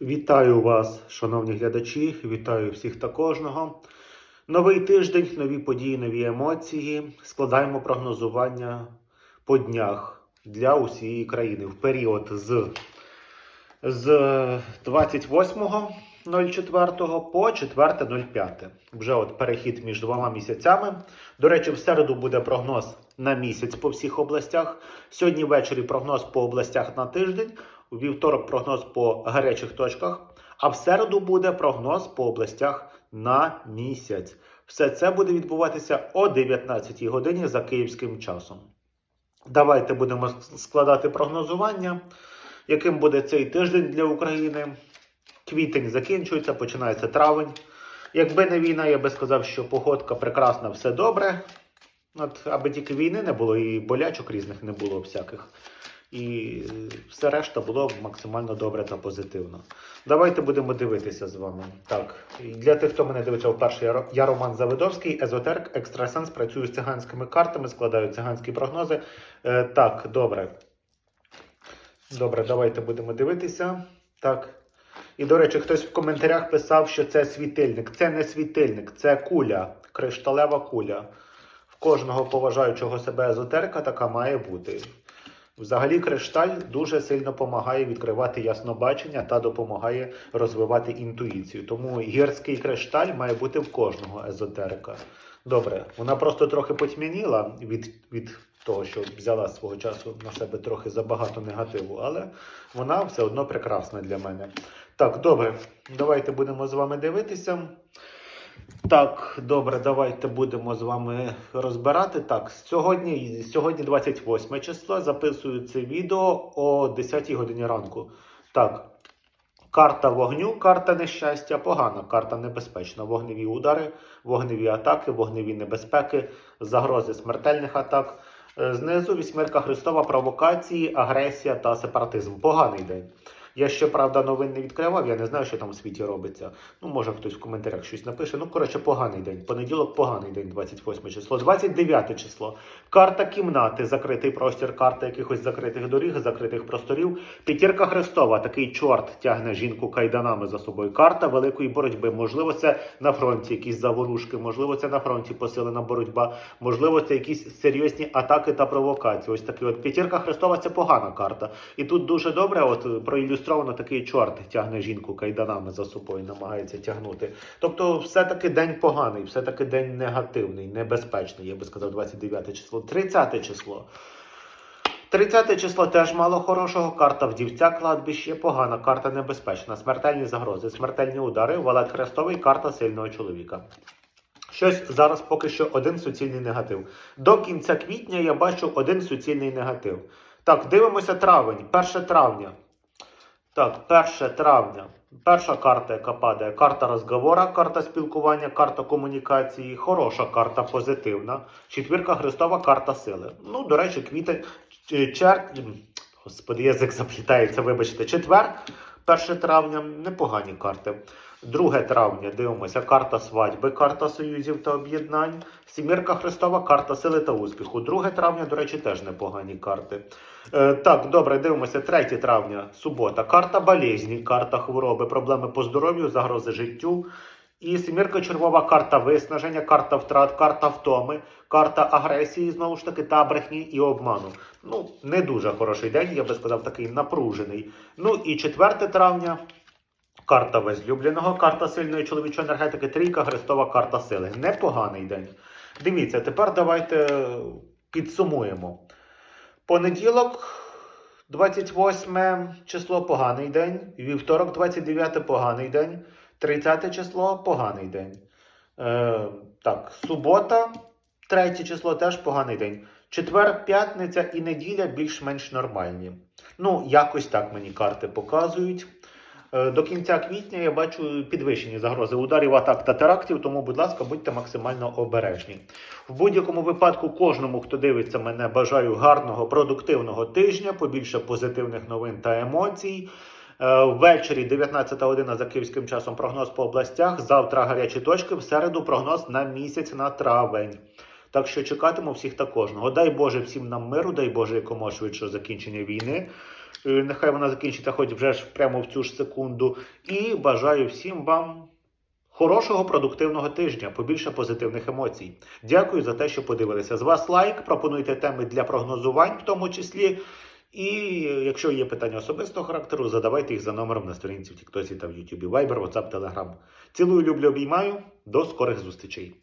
Вітаю вас, шановні глядачі, вітаю всіх та кожного. Новий тиждень, нові події, нові емоції. Складаємо прогнозування по днях для усієї країни в період з, з 28.04 по 4.05. Вже от перехід між двома місяцями. До речі, в середу буде прогноз на місяць по всіх областях. Сьогодні ввечері прогноз по областях на тиждень. У вівторок прогноз по гарячих точках, а в середу буде прогноз по областях на місяць. Все це буде відбуватися о 19 годині за київським часом. Давайте будемо складати прогнозування, яким буде цей тиждень для України. Квітень закінчується, починається травень. Якби не війна, я би сказав, що погодка прекрасна, все добре. От, аби тільки війни не було і болячок різних не було всяких. І все решта було максимально добре та позитивно. Давайте будемо дивитися з вами. Так, для тих, хто мене дивиться вперше, я, Роман Завидовський, езотерик, екстрасенс, працюю з циганськими картами, складаю циганські прогнози. Е, так, добре. Добре, давайте будемо дивитися. Так. І, до речі, хтось в коментарях писав, що це світильник. Це не світильник, це куля, кришталева куля. В кожного поважаючого себе езотерика така має бути. Взагалі, кришталь дуже сильно допомагає відкривати яснобачення та допомагає розвивати інтуїцію. Тому гірський кришталь має бути в кожного езотерика. Добре, вона просто трохи потьмяніла від, від того, що взяла свого часу на себе трохи забагато негативу, але вона все одно прекрасна для мене. Так, добре, давайте будемо з вами дивитися. Так, добре, давайте будемо з вами розбирати. Так, сьогодні, сьогодні 28 число. Записую це відео о 10 годині ранку. Так, карта вогню, карта нещастя, погана, карта небезпечна. Вогневі удари, вогневі атаки, вогневі небезпеки, загрози смертельних атак. Е, Знизу вісьмерка Христова, провокації, агресія та сепаратизм. Поганий день. Я ще правда новин не відкривав, я не знаю, що там в світі робиться. Ну, може хтось в коментарях щось напише. Ну, коротше, поганий день. Понеділок поганий день, 28 число. 29 число. Карта кімнати, закритий простір, карта якихось закритих доріг, закритих просторів. П'ятірка Христова, такий чорт тягне жінку кайданами за собою. Карта великої боротьби. Можливо, це на фронті якісь заворушки, можливо, це на фронті посилена боротьба, можливо, це якісь серйозні атаки та провокації. Ось такий от п'ятірка Христова це погана карта. І тут дуже добре, от проілюстровано такий чорт тягне жінку кайданами за собою, намагається тягнути. Тобто, все-таки день поганий, все-таки день негативний, небезпечний, я би сказав, 29 число, 30 число. 30 число теж мало хорошого. Карта вдівця кладбище, погана, карта небезпечна, смертельні загрози, смертельні удари, валет хрестовий, карта сильного чоловіка. Щось зараз поки що один суцільний негатив. До кінця квітня я бачу один суцільний негатив. Так, дивимося травень, 1 травня. Так, 1 травня. Перша карта, яка падає, карта розговора, карта спілкування, карта комунікації, хороша карта позитивна. Четвірка Христова, карта сили. Ну, до речі, квітень, черт. Господи, язик заплітається, вибачте, четвер, 1 травня, непогані карти. 2 травня дивимося, карта свадьби, карта союзів та об'єднань. Сімірка Христова, карта сили та успіху. 2 травня, до речі, теж непогані карти. Е, так, добре, дивимося. 3 травня, субота. Карта болезні, карта хвороби, проблеми по здоров'ю, загрози життю. І сімірка червова карта виснаження, карта втрат, карта втоми, карта агресії, знову ж таки, та брехні і обману. Ну, не дуже хороший день, я би сказав, такий напружений. Ну і 4 травня. Карта возлюбленого, карта сильної чоловічої енергетики, трійка Христова карта сили. Непоганий день. Дивіться, тепер давайте підсумуємо. Понеділок, 28 число поганий день. Вівторок, 29 поганий день. 30 число поганий день. Е, так, субота, 3 число теж поганий день. Четвер, п'ятниця і неділя більш-менш нормальні. Ну, якось так мені карти показують. Е, До кінця квітня я бачу підвищені загрози ударів, атак та терактів, тому, будь ласка, будьте максимально обережні. В будь-якому випадку, кожному, хто дивиться мене, бажаю гарного, продуктивного тижня, побільше позитивних новин та емоцій. Е, Ввечері 19 година за київським часом прогноз по областях. Завтра гарячі точки, в середу прогноз на місяць на травень. Так що чекатиму всіх та кожного. Дай Боже всім нам миру, дай Боже якомога швидшого закінчення війни. Е, Нехай вона закінчиться хоч вже ж прямо в цю ж секунду. І бажаю всім вам хорошого продуктивного тижня, побільше позитивних емоцій. Дякую за те, що подивилися. З вас лайк, пропонуйте теми для прогнозувань, в тому числі. І якщо є питання особистого характеру, задавайте їх за номером на сторінці в Тіктосі та в Ютубі. Вайбер, WhatsApp, Telegram. Цілую, люблю, обіймаю. До скорих зустрічей.